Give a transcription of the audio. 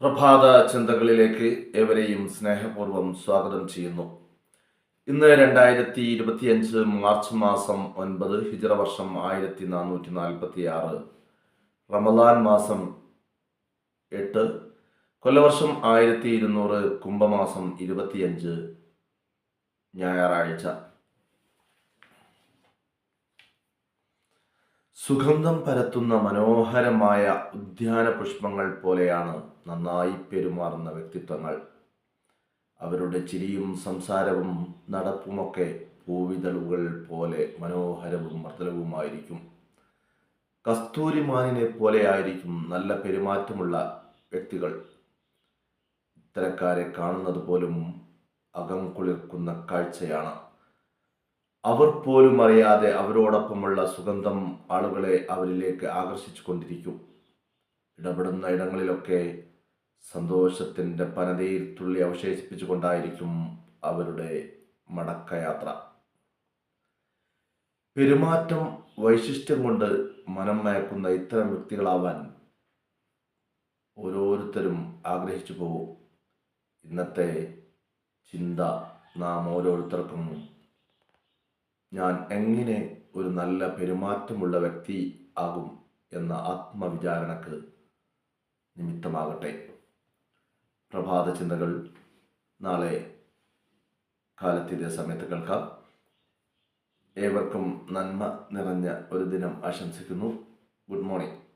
പ്രഭാത ചിന്തകളിലേക്ക് ഏവരെയും സ്നേഹപൂർവം സ്വാഗതം ചെയ്യുന്നു. ഇന്ന് രണ്ടായിരത്തി ഇരുപത്തിയഞ്ച് മാർച്ച് മാസം ഒൻപത് ഹിജറ വർഷം ആയിരത്തി നാനൂറ്റി നാൽപ്പത്തി ആറ് റമദാൻ മാസം എട്ട് കൊല്ലവർഷം ആയിരത്തി ഇരുന്നൂറ് കുംഭമാസം ഇരുപത്തിയഞ്ച് ഞായറാഴ്ച. സുഗന്ധം പരത്തുന്ന മനോഹരമായ ഉദ്യാന പുഷ്പങ്ങൾ പോലെയാണ് നന്നായി പെരുമാറുന്ന വ്യക്തിത്വങ്ങൾ. അവരുടെ ചിരിയും സംസാരവും നടപ്പുമൊക്കെ പൂവിതളുകൾ പോലെ മനോഹരവും മർദ്ദലവുമായിരിക്കും കസ്തൂരിമാനിനെ പോലെയായിരിക്കും നല്ല പെരുമാറ്റമുള്ള വ്യക്തികൾ. ഇത്തരക്കാരെ കാണുന്നത് പോലും അകം കുളിർക്കുന്ന കാഴ്ചയാണ്. അവർ പോലും അറിയാതെ അവരോടൊപ്പമുള്ള സുഗന്ധം ആളുകളെ അവരിലേക്ക് ആകർഷിച്ചു കൊണ്ടിരിക്കും. ഇടപെടുന്ന ഇടങ്ങളിലൊക്കെ സന്തോഷത്തിന്റെ പനതയിൽ തുള്ളി അവശേഷിപ്പിച്ചുകൊണ്ടായിരിക്കും അവരുടെ മടക്കയാത്ര. പെരുമാറ്റം വൈശിഷ്ട്യം കൊണ്ട് മനം മയക്കുന്ന ഇത്തരം വ്യക്തികളാവാൻ ഓരോരുത്തരും ആഗ്രഹിച്ചു പോകും. ഇന്നത്തെ ചിന്ത നാം ഓരോരുത്തർക്കും ഞാൻ എങ്ങനെ ഒരു നല്ല പെരുമാറ്റമുള്ള വ്യക്തി ആകും എന്ന ആത്മവിചാരണക്ക് നിമിത്തമാകട്ടെ. പ്രഭാത ചിന്തകൾ നാളെ കാലത്തിന്റെ സമയത്ത് കേൾക്കാം. ഏവർക്കും നന്മ നിറഞ്ഞ ഒരു ദിനം ആശംസിക്കുന്നു. Good morning.